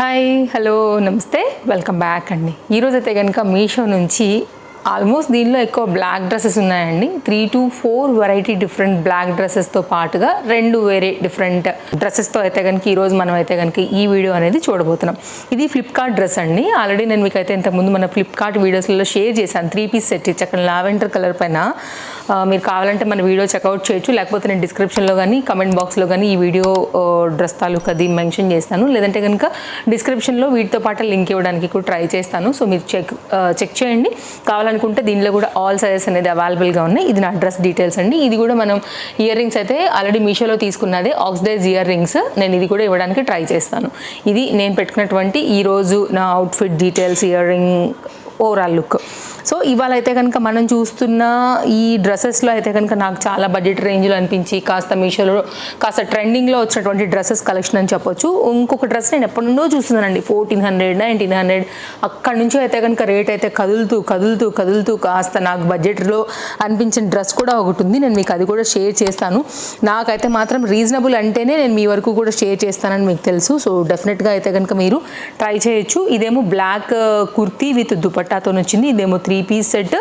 Hi hello నమస్తే. Welcome back అండి. ఈరోజు అయితే కనుక మీషో నుంచి ఆల్మోస్ట్ దీనిలో ఎక్కువ బ్లాక్ డ్రెస్సెస్ ఉన్నాయండి. Three to four variety different black డ్రెస్సెస్తో పాటుగా రెండు వేరే డిఫరెంట్ డ్రెస్సెస్తో అయితే కనుక ఈరోజు మనం అయితే కనుక ఈ వీడియో అనేది చూడబోతున్నాం. ఇది ఫ్లిప్కార్ట్ డ్రెస్ అండి. ఆల్రెడీ నేను మీకు అయితే ఇంతకుముందు మన ఫ్లిప్కార్ట్ వీడియోస్లో షేర్ చేశాను. త్రీ పీస్ సెట్ ఇచ్చి అక్కడ లావెండర్ కలర్ పైన మీరు కావాలంటే మన వీడియో చెక్అవుట్ చేయొచ్చు. లేకపోతే నేను డిస్క్రిప్షన్లో కానీ కమెంట్ బాక్స్లో కానీ ఈ వీడియో డ్రెస్ తాలూకు అది మెన్షన్ చేస్తాను. లేదంటే కనుక డిస్క్రిప్షన్లో వీటితో పాటు లింక్ ఇవ్వడానికి కూడా ట్రై చేస్తాను. సో మీరు చెక్ చెక్ చేయండి. కావాలనుకుంటే దీనిలో కూడా ఆల్ సైజెస్ అనేది అవైలబుల్గా ఉన్నాయి. ఇది నా అడ్రస్ డీటెయిల్స్ అండి. ఇది కూడా మనం ఇయర్ రింగ్స్ అయితే ఆల్రెడీ మీషోలో తీసుకున్నదే ఆక్సిడైజ్ ఇయర్ రింగ్స్ నేను ఇది కూడా ఇవ్వడానికి ట్రై చేస్తాను. ఇది నేను పెట్టుకున్నటువంటి ఈరోజు నా outfit details ear ring overall look so ఇవాళ అయితే కనుక మనం చూస్తున్న ఈ డ్రెస్సెస్లో అయితే కనుక నాకు చాలా బడ్జెట్ రేంజ్లో అనిపించి కాస్త మీషోలో కాస్త ట్రెండింగ్లో వచ్చినటువంటి డ్రెస్సెస్ కలెక్షన్ అని చెప్పొచ్చు. ఇంకొక డ్రెస్ నేను ఎప్పటి నుండో చూస్తున్నానండి. ఫోర్టీన్ హండ్రెడ్ నైన్టీన్ హండ్రెడ్ అక్కడి నుంచి అయితే కనుక రేట్ అయితే కదులుతూ కదులుతూ కదులుతూ కాస్త నాకు బడ్జెట్లో అనిపించిన డ్రెస్ కూడా ఒకటి ఉంది. నేను మీకు అది కూడా షేర్ చేస్తాను. నాకైతే మాత్రం రీజనబుల్ అంటేనే నేను మీ వరకు కూడా షేర్ చేస్తానని మీకు తెలుసు. సో డెఫినెట్గా అయితే కనుక మీరు ట్రై చేయొచ్చు. ఇదేమో బ్లాక్ కుర్తీ విత్ దుపట్టాతో వచ్చింది ఇదేమో త్రీ పీస్ సెట్.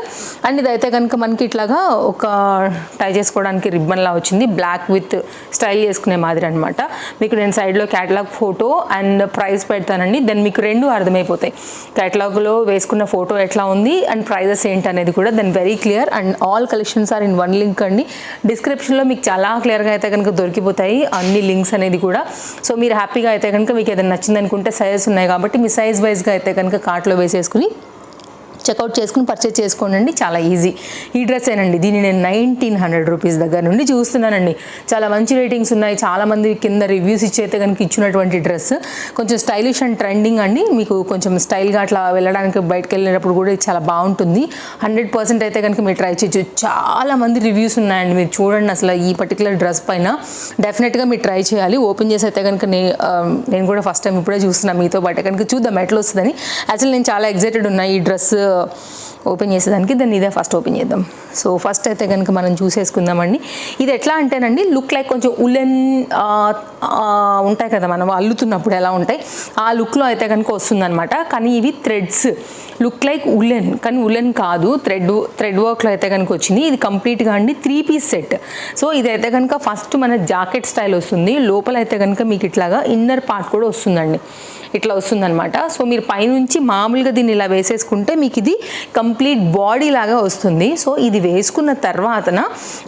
అండ్ ఇదైతే కనుక మనకి ఇట్లాగా ఒక టై చేసుకోవడానికి రిబ్బన్లా వచ్చింది. బ్లాక్ విత్ స్టైల్ చేసుకునే మాదిరి అనమాట మీకు నేను సైడ్లో క్యాటలాగ్ ఫోటో అండ్ ప్రైస్ పెడతానండి. దెన్ మీకు రెండు అర్థమైపోతాయి. క్యాటలాగ్లో వేసుకున్న ఫోటో ఎట్లా ఉంది అండ్ ప్రైజెస్ ఏంటి అనేది కూడా then very clear and all collections are in one link అండి. డిస్క్రిప్షన్లో మీకు చాలా క్లియర్గా అయితే కనుక దొరికిపోతాయి. అన్ని లింక్స్ అనేది కూడా. సో మీరు హ్యాపీగా అయితే కనుక మీకు ఏదైనా నచ్చిందనుకుంటే సైజెస్ ఉన్నాయి కాబట్టి మీ సైజ్ వైజ్గా అయితే కనుక కార్ట్లో వేసేసుకుని చెక్అవుట్ చేసుకుని పర్చేజ్ చేసుకోండి చాలా ఈజీ ఈ డ్రెస్ ఏనండి. దీన్ని నేను నైన్టీన్ హండ్రెడ్ రూపీస్ దగ్గర నుండి చూస్తున్నానండి. చాలా మంచి రేటింగ్స్ ఉన్నాయి. చాలామంది కింద రివ్యూస్ ఇచ్చి కనుక ఇచ్చినటువంటి డ్రెస్ కొంచెం స్టైలిష్ అండ్ ట్రెండింగ్ అండి. మీకు కొంచెం స్టైల్గా అట్లా వెళ్ళడానికి బయటకు వెళ్ళినప్పుడు కూడా ఇది చాలా బాగుంటుంది. హండ్రెడ్ పర్సెంట్ అయితే కనుక మీరు ట్రై చేయొచ్చు. చాలా మంది రివ్యూస్ ఉన్నాయండి. మీరు చూడండి అసలు ఈ పర్టికులర్ డ్రెస్ పైన. డెఫినెట్గా మీరు ట్రై చేయాలి. ఓపెన్ చేసి అయితే కనుక నేను కూడా ఫస్ట్ టైం ఇప్పుడే చూస్తున్నాను మీతో బయట కనుక చూద్దాం ఎట్లా వస్తుందని. అసలు నేను చాలా ఎగ్జైటెడ్ ఉన్నా ఈ డ్రెస్ 呃。ఓపెన్ చేసేదానికి దాన్ని ఇదే ఫస్ట్ ఓపెన్ చేద్దాం. సో ఫస్ట్ అయితే కనుక మనం చూసేసుకుందామండి. ఇది ఎట్లా అంటేనండి లుక్ లైక్ కొంచెం ఉలెన్ ఉంటాయి కదా మనం అల్లుతున్నప్పుడు ఎలా ఉంటాయి ఆ లుక్లో అయితే కనుక వస్తుందన్నమాట. కానీ ఇవి థ్రెడ్స్. లుక్ లైక్ ఉలెన్ కానీ ఉలెన్ కాదు. థ్రెడ్ థ్రెడ్ వర్క్లో అయితే కనుక వచ్చింది. ఇది కంప్లీట్గా అండి త్రీ పీస్ సెట్. సో ఇదైతే కనుక ఫస్ట్ మన జాకెట్ స్టైల్ వస్తుంది. లోపల అయితే కనుక మీకు ఇట్లాగా ఇన్నర్ పార్ట్ కూడా వస్తుందండి. ఇట్లా వస్తుందన్నమాట. సో మీరు పైనుంచి మామూలుగా దీన్ని ఇలా వేసేసుకుంటే మీకు ఇది కంప్లీట్ కంప్లీట్ బాడీ లాగా వస్తుంది. సో ఇది వేసుకున్న తర్వాతన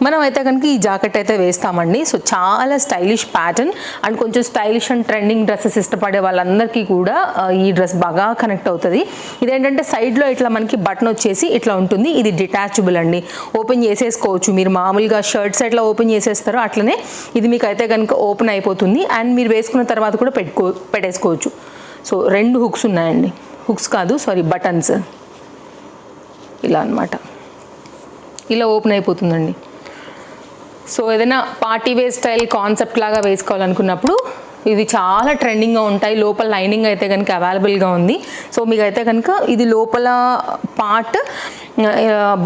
మనం అయితే కనుక ఈ జాకెట్ అయితే వేస్తామండి. సో చాలా స్టైలిష్ ప్యాటర్న్. అండ్ కొంచెం స్టైలిష్ అండ్ ట్రెండింగ్ డ్రెస్సెస్ ఇష్టపడే వాళ్ళందరికీ కూడా ఈ డ్రెస్ బాగా కనెక్ట్ అవుతుంది. ఇదేంటంటే సైడ్లో ఇట్లా మనకి బటన్ వచ్చేసి ఇట్లా ఉంటుంది. ఇది డిటాచబుల్ అండి. ఓపెన్ చేసేసుకోవచ్చు. మీరు మామూలుగా షర్ట్స్ ఎట్లా ఓపెన్ చేసేస్తారో అట్లనే ఇది మీకు అయితే కనుక ఓపెన్ అయిపోతుంది. అండ్ మీరు వేసుకున్న తర్వాత కూడా పెట్టుకో పెట్టేసుకోవచ్చు. సో రెండు హుక్స్ ఉన్నాయండి. హుక్స్ కాదు సారీ బటన్స్. ఇలా అన్నమాట. ఇలా ఓపెన్ అయిపోతుందండి. సో ఏదైనా పార్టీ వేర్ స్టైల్ కాన్సెప్ట్ లాగా వేసుకోవాలనుకున్నప్పుడు ఇది చాలా ట్రెండింగ్గా ఉంటాయి. లోపల లైనింగ్ అయితే కనుక అవైలబుల్గా ఉంది. సో మీకు అయితే కనుక ఇది లోపల పార్ట్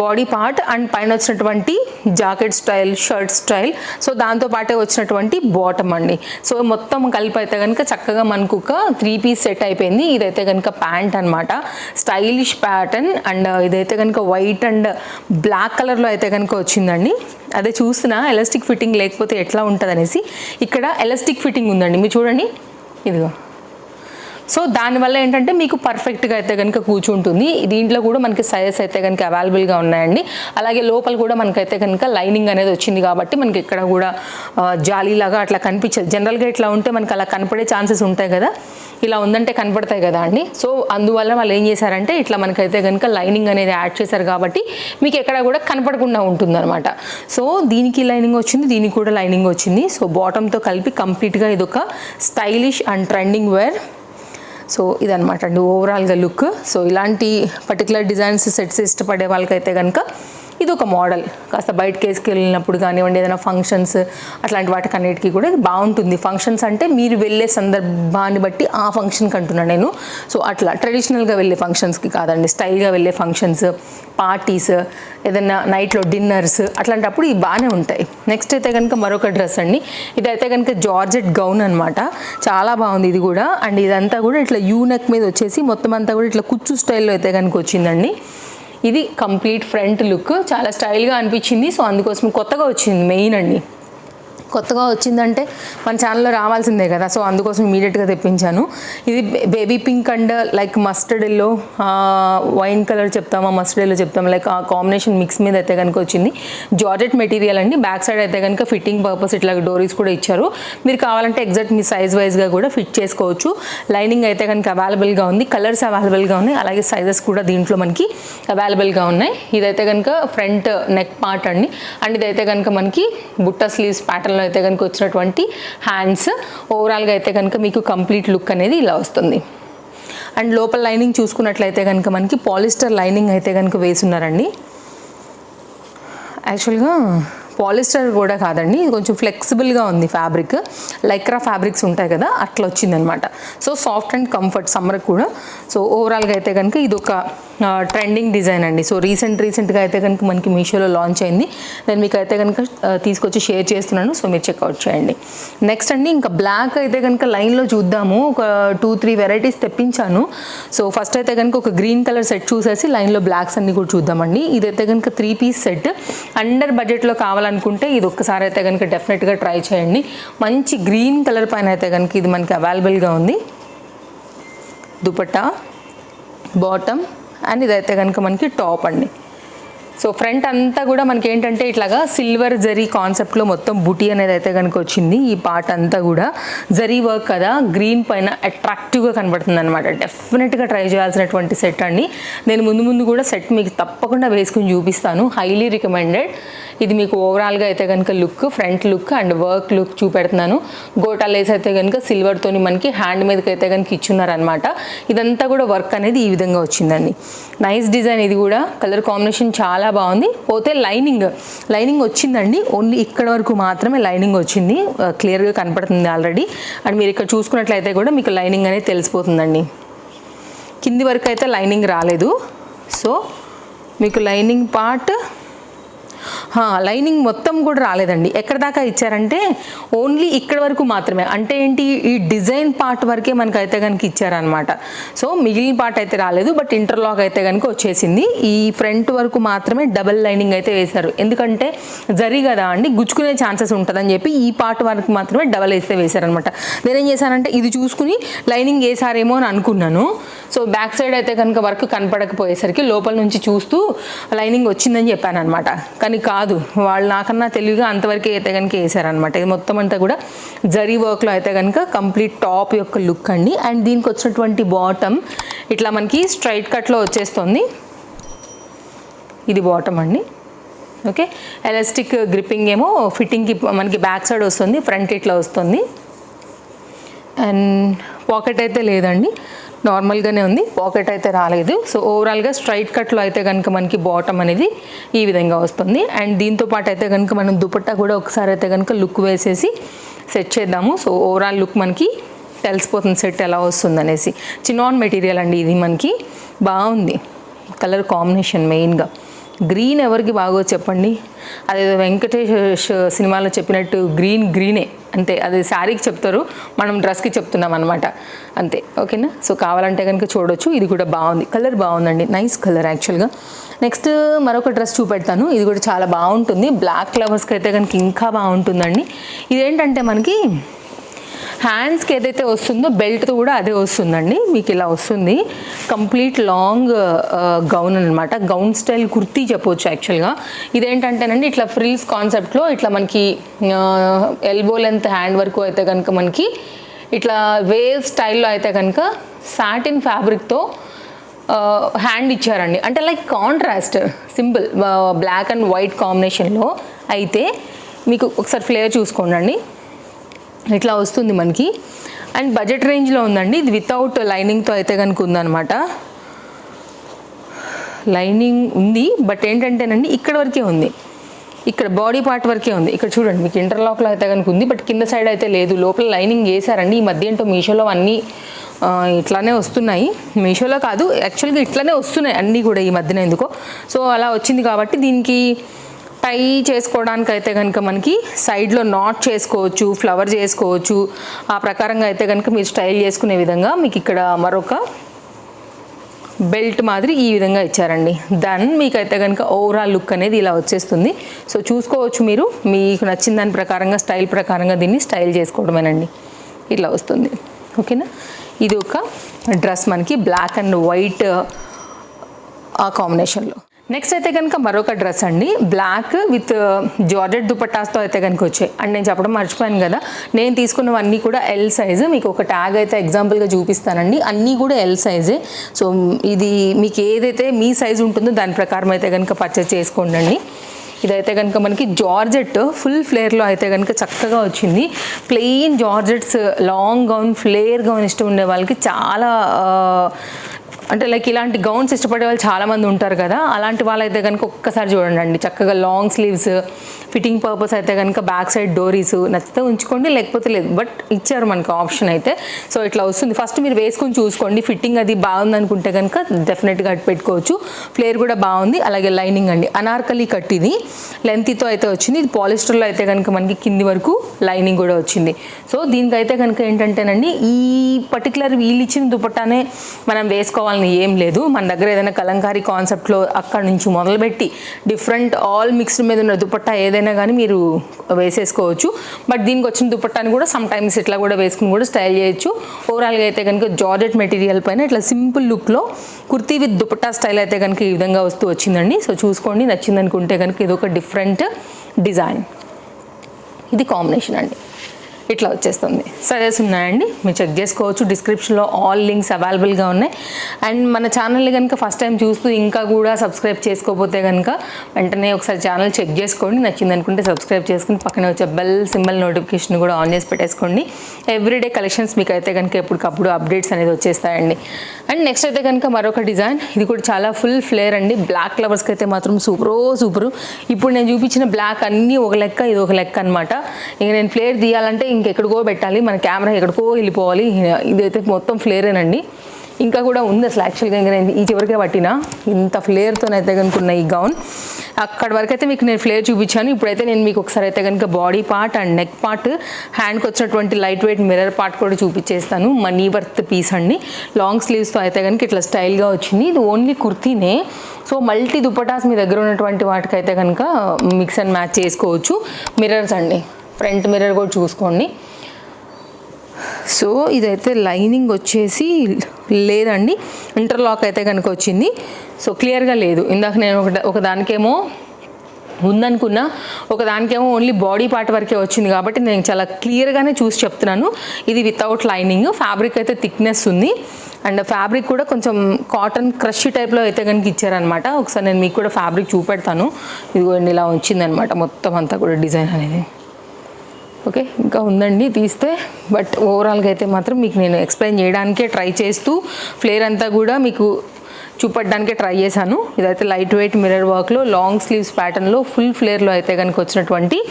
బాడీ పార్ట్ అండ్ పైన వచ్చినటువంటి jacket style shirt style so దాంతో పాటే వచ్చినటువంటి బాటమ్ అండి. సో మొత్తం కలిపి అయితే కనుక చక్కగా మనకు ఒక త్రీ పీస్ సెట్ అయిపోయింది. ఇదైతే కనుక ప్యాంట్ అనమాట స్టైలిష్ ప్యాటర్న్ అండ్ ఇదైతే కనుక వైట్ అండ్ బ్లాక్ కలర్లో అయితే కనుక వచ్చిందండి. అదే చూస్తున్నా ఎలాస్టిక్ ఫిట్టింగ్ లేకపోతే ఎట్లా ఉంటుంది అనేసి ఇక్కడ ఎలాస్టిక్ ఫిట్టింగ్ ఉందండి. మీరు చూడండి. ఇదిగో. సో దానివల్ల ఏంటంటే మీకు పర్ఫెక్ట్గా అయితే కనుక కూర్చుంటుంది. దీంట్లో కూడా మనకి సైజెస్ అయితే కనుక అవైలబుల్గా ఉన్నాయండి. అలాగే లోపల కూడా మనకైతే కనుక లైనింగ్ అనేది వచ్చింది కాబట్టి మనకి ఇక్కడ కూడా జాలీలాగా అట్లా కనిపించదు జనరల్గా ఇట్లా ఉంటే మనకి అలా కనపడే ఛాన్సెస్ ఉంటాయి కదా. ఇలా ఉందంటే కనపడతాయి కదా అండి. సో అందువల్ల వాళ్ళు ఏం చేశారంటే ఇట్లా మనకైతే కనుక లైనింగ్ అనేది యాడ్ చేశారు కాబట్టి మీకు ఎక్కడ కూడా కనపడకుండా ఉంటుందన్నమాట. సో దీనికి లైనింగ్ వచ్చింది దీనికి కూడా లైనింగ్ వచ్చింది. సో బాటంతో కలిపి కంప్లీట్గా ఇది ఒక stylish and trending wear so ఇదనమాట అండి ఓవరాల్గా లుక్ సో ఇలాంటి పర్టికులర్ డిజైన్స్ సెట్స్ ఇష్టపడే వాళ్ళకైతే కనుక ఇది ఒక మోడల్. కాస్త బయటకి వేసుకెళ్ళినప్పుడు కానివ్వండి ఏదైనా ఫంక్షన్స్ అట్లాంటి వాటికి అన్నిటికీ కూడా ఇది బాగుంటుంది. ఫంక్షన్స్ అంటే మీరు వెళ్ళే సందర్భాన్ని బట్టి ఆ ఫంక్షన్కి అంటున్నాను నేను. సో అట్లా ట్రెడిషనల్గా వెళ్ళే ఫంక్షన్స్కి కాదండి స్టైల్గా వెళ్ళే ఫంక్షన్స్ పార్టీస్ ఏదైనా నైట్లో డిన్నర్స్ అట్లాంటప్పుడు ఇవి బాగానే ఉంటాయి. నెక్స్ట్ అయితే కనుక మరొక డ్రెస్ అండి. ఇదైతే కనుక జార్జెట్ గౌన్ అనమాట చాలా బాగుంది ఇది కూడా. అండ్ ఇదంతా కూడా ఇట్లా యూ నెక్ మీద వచ్చేసి మొత్తం అంతా కూడా ఇట్లా కుచ్చు స్టైల్లో అయితే కనుక వచ్చిందండి. ఇది కంప్లీట్ ఫ్రంట్ లుక్. చాలా స్టైల్గా అనిపించింది. సో అందుకోసం కొత్తగా వచ్చింది మెయిన్ అండి. కొత్తగా వచ్చిందంటే మన ఛానల్లో రావాల్సిందే కదా. సో అందుకోసం ఇమీడియట్గా తెప్పించాను. ఇది baby pink and like mustard yellow wine colour చెప్తామా మస్టర్డ్ ఎల్లో చెప్తామా లైక్ ఆ కాంబినేషన్ మిక్స్ మీద అయితే కనుక వచ్చింది. జార్జెట్ మెటీరియల్ అండి. బ్యాక్ సైడ్ అయితే కనుక ఫిట్టింగ్ పర్పస్ ఇట్లా డోరీస్ కూడా ఇచ్చారు. మీరు కావాలంటే ఎగ్జాక్ట్ మీ సైజ్ వైజ్గా కూడా ఫిట్ చేసుకోవచ్చు. లైనింగ్ అయితే కనుక అవైలబుల్గా ఉంది. కలర్స్ అవైలబుల్గా ఉన్నాయి. అలాగే సైజెస్ కూడా దీంట్లో మనకి అవైలబుల్గా ఉన్నాయి. ఇదైతే కనుక ఫ్రంట్ నెక్ పార్ట్ అండి. అండ్ ఇదైతే కనుక మనకి బుట్ట స్లీవ్స్ ప్యాటర్న్లో అయితే కనుక వచ్చినటువంటి హ్యాండ్స్ ఓవరాల్గా అయితే కనుక మీకు కంప్లీట్ లుక్ అనేది ఇలా వస్తుంది. అండ్ లోపల లైనింగ్ చూసుకున్నట్లయితే కనుక మనకి పాలిస్టర్ లైనింగ్ అయితే కనుక వేసున్నారండి యాక్చువల్గా పాలిస్టర్ కూడా కాదండి ఇది కొంచెం ఫ్లెక్సిబుల్గా ఉంది ఫ్యాబ్రిక్. లైక్రా ఫ్యాబ్రిక్స్ ఉంటాయి కదా అట్లా వచ్చిందనమాట. So soft and comfort summer కూడా. సో ఓవరాల్గా అయితే కనుక ఇది ఒక ట్రెండింగ్ డిజైన్ అండి. సో రీసెంట్ రీసెంట్గా అయితే కనుక మనకి మీషోలో లాంచ్ అయింది. నేను మీకు అయితే కనుక తీసుకొచ్చి షేర్ చేస్తున్నాను. సో మీరు చెక్అవుట్ చేయండి. నెక్స్ట్ అండి ఇంకా బ్లాక్ అయితే కనుక లైన్లో చూద్దాము. ఒక టూ త్రీ వెరైటీస్ తెప్పించాను. సో ఫస్ట్ అయితే కనుక ఒక గ్రీన్ కలర్ సెట్ చూసేసి లైన్లో బ్లాక్స్ అన్ని కూడా చూద్దామండి. ఇదైతే కనుక త్రీ పీస్ సెట్. అండర్ బడ్జెట్లో కావాలనుకుంటే ఇది ఒక్కసారి అయితే కనుక డెఫినెట్గా ట్రై చేయండి. మంచి గ్రీన్ కలర్ పైన అయితే కనుక ఇది మనకి అవైలబుల్గా ఉంది. దుపట్టా బాటమ్ అండ్ ఇదైతే కనుక మనకి టాప్ అండి. సో ఫ్రంట్ అంతా కూడా మనకి ఏంటంటే ఇట్లాగా సిల్వర్ జరీ కాన్సెప్ట్లో మొత్తం బుటీ అనేది అయితే కనుక వచ్చింది. ఈ పార్ట్ అంతా కూడా జరీ వర్క్ కదా గ్రీన్ పైన అట్రాక్టివ్గా కనబడుతుంది అనమాట డెఫినెట్గా ట్రై చేయాల్సినటువంటి సెట్ అండి. నేను ముందు ముందు కూడా సెట్ మీకు తప్పకుండా వేసుకుని చూపిస్తాను. హైలీ రికమెండెడ్ ఇది మీకు ఓవరాల్గా అయితే కనుక look front look and work look చూపెడుతున్నాను. Gota lace అయితే కనుక సిల్వర్తోని మనకి హ్యాండ్ మీదకి అయితే కనుక ఇచ్చున్నారనమాట ఇదంతా కూడా వర్క్ అనేది ఈ విధంగా వచ్చిందండి. నైస్ డిజైన్ ఇది కూడా. కలర్ కాంబినేషన్ చాలా బాగుంది. పోతే లైనింగ్ లైనింగ్ వచ్చిందండి. ఓన్లీ ఇక్కడ వరకు మాత్రమే లైనింగ్ వచ్చింది. Uh, క్లియర్గా కనపడుతుంది ఆల్రెడీ అండ్ మీరు ఇక్కడ చూసుకున్నట్లయితే కూడా మీకు లైనింగ్ అనేది తెలిసిపోతుందండి. కింది వరకు అయితే లైనింగ్ రాలేదు. సో మీకు లైనింగ్ పార్ట్ లైనింగ్ మొత్తం కూడా రాలేదండి. ఎక్కడ దాకా ఇచ్చారంటే ఓన్లీ ఇక్కడ వరకు మాత్రమే. అంటే ఏంటి ఈ డిజైన్ పార్ట్ వరకే మనకి అయితే కనుక ఇచ్చారనమాట సో మిగిలిన పార్ట్ అయితే రాలేదు బట్ ఇంటర్లాక్ అయితే కనుక వచ్చేసింది. ఈ ఫ్రంట్ వరకు మాత్రమే డబల్ లైనింగ్ అయితే వేశారు. ఎందుకంటే జరి కదా అండి గుచ్చుకునే ఛాన్సెస్ ఉంటుందని చెప్పి ఈ పార్ట్ వరకు మాత్రమే డబల్ వేస్తే వేశారనమాట నేనేం చేశానంటే ఇది చూసుకుని లైనింగ్ వేసారేమో అని అనుకున్నాను. సో బ్యాక్ సైడ్ అయితే కనుక వర్క్ కనపడకపోయేసరికి లోపల నుంచి చూస్తూ లైనింగ్ వచ్చిందని చెప్పాను అనమాట కానీ కాదు. వాళ్ళు నాకన్నా తెలివిగా అంతవరకే అయితే కనుక వేసారనమాట ఇది మొత్తం అంతా కూడా జరీ వర్క్లో అయితే కనుక కంప్లీట్ టాప్ యొక్క లుక్ అండి. అండ్ దీనికి వచ్చినటువంటి బాటమ్ ఇట్లా మనకి స్ట్రైట్ కట్లో వచ్చేస్తుంది. ఇది బాటమ్ అండి. ఓకే? ఎలాస్టిక్ గ్రిప్పింగ్ ఏమో ఫిట్టింగ్కి మనకి బ్యాక్ సైడ్ వస్తుంది ఫ్రంట్ ఇట్లా వస్తుంది. అండ్ పాకెట్ అయితే లేదండి. నార్మల్గానే ఉంది. పాకెట్ అయితే రాలేదు. సో ఓవరాల్గా స్ట్రైట్ కట్లో అయితే కనుక మనకి బాటమ్ అనేది ఈ విధంగా వస్తుంది. అండ్ దీంతో పాటు అయితే కనుక మనం దుపట్టా కూడా ఒకసారి అయితే కనుక లుక్ వేసేసి సెట్ చేద్దాము. సో ఓవరాల్ లుక్ మనకి తెలిసిపోతుంది సెట్ ఎలా వస్తుంది అనేసి. చినాన్ మెటీరియల్ అండి ఇది మనకి. బాగుంది. కలర్ కాంబినేషన్ మెయిన్గా గ్రీన్ ఎవరికి బాగో చెప్పండి. అదేదో వెంకటేష్ సినిమాలో చెప్పినట్టు గ్రీన్ గ్రీనే అంతే అది శారీకి చెప్తారు మనం డ్రెస్కి చెప్తున్నాం అనమాట అంతే ఓకేనా? సో కావాలంటే కనుక చూడొచ్చు ఇది కూడా బాగుంది. కలర్ బాగుందండి నైస్ కలర్ యాక్చువల్గా నెక్స్ట్ మరొక డ్రెస్ చూపెడతాను ఇది కూడా చాలా బాగుంటుంది. బ్లాక్ ఫ్లవర్స్కి అయితే కనుక ఇంకా బాగుంటుందండి. ఇదేంటంటే మనకి హ్యాండ్స్కి ఏదైతే వస్తుందో బెల్ట్ కూడా అదే వస్తుందండి. మీకు ఇలా వస్తుంది. కంప్లీట్ లాంగ్ గౌన్ అనమాట గౌన్ స్టైల్ కుర్తీ చెప్పవచ్చు యాక్చువల్గా ఇదేంటంటేనండి ఇట్లా ఫ్రిల్స్ కాన్సెప్ట్లో ఇట్లా మనకి ఎల్బో లెంత్ హ్యాండ్ వరకు అయితే కనుక మనకి ఇట్లా వేవ్ స్టైల్లో అయితే కనుక సాటిన్ ఫ్యాబ్రిక్తో హ్యాండ్ ఇచ్చారండి. అంటే like contrast simple black and white కాంబినేషన్లో అయితే మీకు ఒకసారి ఫ్లేవర్ చూసుకోండి ఇట్లా వస్తుంది మనకి. అండ్ బడ్జెట్ రేంజ్లో ఉందండి. ఇది వితౌట్ లైనింగ్తో అయితే కనుక ఉందన్నమాట. లైనింగ్ ఉంది. బట్ ఏంటంటేనండి ఇక్కడ వరకే ఉంది. ఇక్కడ బాడీ పార్ట్ వరకే ఉంది. ఇక్కడ చూడండి మీకు ఇంటర్లాక్లో అయితే కనుక ఉంది. బట్ కింద సైడ్ అయితే లేదు. లోపల లైనింగ్ వేసారండి ఈ మధ్య ఏంటో మీషోలో అన్నీ ఇట్లానే వస్తున్నాయి. మీషోలో కాదు యాక్చువల్గా ఇట్లానే వస్తున్నాయి. అన్నీ కూడా ఈ మధ్యన ఎందుకో. సో అలా వచ్చింది కాబట్టి దీనికి టై చేసుకోవడానికి అయితే కనుక మనకి సైడ్లో నాట్ చేసుకోవచ్చు ఫ్లవర్ చేసుకోవచ్చు. ఆ ప్రకారంగా అయితే కనుక మీరు స్టైల్ చేసుకునే విధంగా మీకు ఇక్కడ మరొక బెల్ట్ మాదిరి ఈ విధంగా ఇచ్చారండి. దెన్ మీకైతే కనుక ఓవరాల్ లుక్ అనేది ఇలా వచ్చేస్తుంది. సో చూసుకోవచ్చు మీరు మీకు నచ్చిన దాని ప్రకారంగా స్టైల్ ప్రకారంగా దీన్ని స్టైల్ చేసుకోవడమేనండి. ఇట్లా వస్తుంది. ఓకేనా? ఇది ఒక డ్రెస్ మనకి బ్లాక్ అండ్ వైట్ ఆ కాంబినేషన్లో. నెక్స్ట్ అయితే కనుక మరొక డ్రెస్ అండి. బ్లాక్ విత్ జార్జెట్ దుపట్టాస్తో అయితే కనుక వచ్చాయి. అండ్ నేను చెప్పడం మర్చిపోయాను కదా. నేను తీసుకున్నవన్నీ కూడా ఎల్ సైజు మీకు ఒక ట్యాగ్ అయితే ఎగ్జాంపుల్గా చూపిస్తానండి. అన్నీ కూడా ఎల్ సైజే సో ఇది మీకు ఏదైతే మీ సైజు ఉంటుందో దాని ప్రకారం అయితే కనుక పర్చేస్ చేసుకోండి అండి ఇదైతే కనుక మనకి జార్జెట్ ఫుల్ ఫ్లేర్లో అయితే కనుక చక్కగా వచ్చింది. Plain georgettes long gown flare gown ఇష్టం ఉండే వాళ్ళకి చాలా uh, అంటే లైక్ ఇలాంటి గౌన్స్ ఇష్టపడే వాళ్ళు చాలామంది ఉంటారు కదా అలాంటి వాళ్ళైతే కనుక ఒక్కసారి చూడండి చక్కగా లాంగ్ స్లీవ్స్ ఫిట్టింగ్ పర్పస్ అయితే కనుక బ్యాక్ సైడ్ డోరీస్ నచ్చితే ఉంచుకోండి లేకపోతే లేదు. బట్ ఇచ్చారు మనకు ఆప్షన్ అయితే. సో ఇట్లా వస్తుంది. ఫస్ట్ మీరు వేసుకొని చూసుకోండి. ఫిట్టింగ్ అది బాగుంది అనుకుంటే కనుక డెఫినెట్గా అటు పెట్టుకోవచ్చు. ఫ్లేర్ కూడా బాగుంది. అలాగే లైనింగ్ అండి. అనార్కలి కట్ ఇది. లెంత్తో అయితే వచ్చింది. ఇది పాలిస్టర్లో అయితే కనుక మనకి కింది వరకు లైనింగ్ కూడా వచ్చింది. సో దీనికైతే కనుక ఏంటంటేనండి ఈ పర్టికులర్ వీళ్ళు ఇచ్చిన దుపట్టానే మనం వేసుకోవాలి వేసుకోవాలని ఏం లేదు. మన దగ్గర ఏదైనా కలంకారీ కాన్సెప్ట్లో అక్కడ నుంచి మొదలుపెట్టి డిఫరెంట్ ఆల్ మిక్స్డ్ మీద ఉన్న దుపట్టా ఏదైనా కానీ మీరు వేసేసుకోవచ్చు. బట్ దీనికి వచ్చిన దుపట్టాని కూడా సమ్ టైమ్స్ ఇట్లా కూడా వేసుకుని కూడా స్టైల్ చేయొచ్చు. ఓవరాల్గా అయితే కనుక జార్జెట్ మెటీరియల్ పైన ఇట్లా సింపుల్ లుక్లో కుర్తీ విత్ దుపట్టా స్టైల్ అయితే కనుక ఈ విధంగా వస్తూ వచ్చిందండి. సో చూసుకోండి నచ్చింది అనుకుంటే కనుక ఇది ఒక డిఫరెంట్ డిజైన్ ఇది కాంబినేషన్ అండి. ఇట్లా వచ్చేస్తుంది. సజెస్ ఉన్నాయండి. మీరు చెక్ చేసుకోవచ్చు. డిస్క్రిప్షన్లో ఆల్ లింక్స్ అవైలబుల్గా ఉన్నాయి. అండ్ మన ఛానల్ని కనుక ఫస్ట్ టైం చూస్తూ ఇంకా కూడా సబ్స్క్రైబ్ చేసుకోకపోతే కనుక వెంటనే ఒకసారి ఛానల్ చెక్ చేసుకోండి. నచ్చింది అనుకుంటే సబ్స్క్రైబ్ చేసుకుని పక్కనే వచ్చే బెల్ సింబల్ నోటిఫికేషన్ కూడా ఆన్ చేసి పెట్టేసుకోండి. ఎవ్రీడే కలెక్షన్స్ మీకు అయితే కనుక ఎప్పటికప్పుడు అప్డేట్స్ అనేది వచ్చేస్తాయండి. అండ్ నెక్స్ట్ అయితే కనుక మరొక డిజైన్ ఇది కూడా చాలా ఫుల్ ఫ్లేర్ అండి. బ్లాక్ కలర్స్కి అయితే మాత్రం సూపరో సూపరు oh ఇప్పుడు నేను చూపించిన బ్లాక్ అన్నీ ఒక లెక్క ఇది ఒక లెక్క అనమాట ఇక నేను ఫ్లేర్ తీయాలంటే ఇంకెక్కడికో పెట్టాలి మన కెమెరా ఎక్కడికో వెళ్ళిపోవాలి. ఇదైతే మొత్తం ఫ్లేరేనండి ఇంకా కూడా ఉంది అసలు యాక్చువల్గా ఇంకా నేను ఈ చివరికే పట్టిన. ఇంత ఫ్లేర్తోనైతే అయితే కనుకున్న ఈ గౌన్ అక్కడి వరకు అయితే మీకు నేను ఫ్లేర్ చూపించాను. ఇప్పుడైతే నేను మీకు ఒకసారి అయితే కనుక body part and neck part హ్యాండ్కి వచ్చినటువంటి లైట్ వెయిట్ మిర్రర్ పార్ట్ కూడా చూపించేస్తాను. మనీ వర్త్ పీస్ అండి. లాంగ్ స్లీవ్స్తో అయితే కనుక ఇట్లా స్టైల్గా వచ్చింది. ఇది ఓన్లీ కుర్తీనే. సో మల్టీ దుపటాస్ మీ దగ్గర ఉన్నటువంటి వాటికైతే కనుక మిక్స్ అండ్ మ్యాచ్ చేసుకోవచ్చు. మిర్రర్స్ అండి. ఫ్రంట్ మిర్రర్ కూడా చూసుకోండి. సో ఇదైతే లైనింగ్ వచ్చేసి లేదండి. ఇంటర్లాక్ అయితే కనుక వచ్చింది. సో క్లియర్గా లేదు. ఇందాక నేను ఒక ఒక దానికేమో ఉందనుకున్నా ఒక దానికేమో ఓన్లీ బాడీ పార్ట్ వరకే వచ్చింది కాబట్టి నేను చాలా క్లియర్గానే చూసి చెప్తున్నాను. ఇది వితౌట్ లైనింగ్ ఫ్యాబ్రిక్ అయితే థిక్నెస్ ఉంది. అండ్ ఫ్యాబ్రిక్ కూడా కొంచెం కాటన్ క్రష్ టైప్లో అయితే కనుక ఇచ్చారనమాట ఒకసారి నేను మీకు కూడా ఫ్యాబ్రిక్ చూపెడతాను. ఇదిగోండి ఇలా వచ్చిందనమాట మొత్తం అంతా కూడా డిజైన్ అనేది. ఓకే ఇంకా ఉందండి తీస్తే. బట్ ఓవరాల్గా అయితే మాత్రం మీకు నేను ఎక్స్ప్లెయిన్ చేయడానికే ట్రై చేస్తూ ఫ్లేర్ అంతా కూడా మీకు చూపడడానికే ట్రై చేశాను. ఇదైతే లైట్ వెయిట్ మిర్రర్ వర్క్లో లాంగ్ స్లీవ్స్ ప్యాటర్న్లో ఫుల్ ఫ్లేర్లో అయితే కనుక వచ్చినటువంటి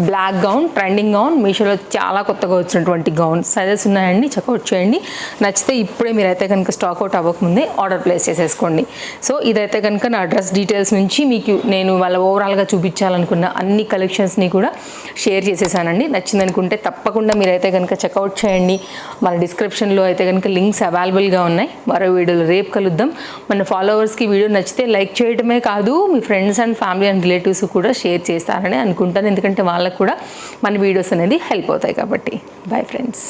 బ్లాక్ గౌన్ ట్రెండింగ్ గౌన్ మీషోలో చాలా కొత్తగా వచ్చినటువంటి గౌన్ సైజెస్ ఉన్నాయండి. చెక్అవుట్ చేయండి. నచ్చితే ఇప్పుడే మీరైతే కనుక స్టాక్ అవుట్ అవ్వకముందే ఆర్డర్ ప్లేస్ చేసేసుకోండి. సో ఇదైతే కనుక నా అడ్రస్ డీటెయిల్స్ నుంచి మీకు నేను వాళ్ళ ఓవరాల్గా చూపించాలనుకున్న అన్ని కలెక్షన్స్ని కూడా షేర్ చేసేసానండి. నచ్చిందనుకుంటే తప్పకుండా మీరైతే కనుక చెక్అవుట్ చేయండి. మన డిస్క్రిప్షన్లో అయితే కనుక లింక్స్ అవైలబుల్గా ఉన్నాయి. మరో వీడియోలో రేపు కలుద్దాం. మన మన ఫాలోవర్స్కి వీడియో నచ్చితే లైక్ చేయడమే కాదు మీ friends and family and relatives కూడా షేర్ చేస్తారని అనుకుంటాను. ఎందుకంటే వాళ్ళకు కూడా మన వీడియోస్ అనేది హెల్ప్ అవుతాయి కాబట్టి. Bye friends.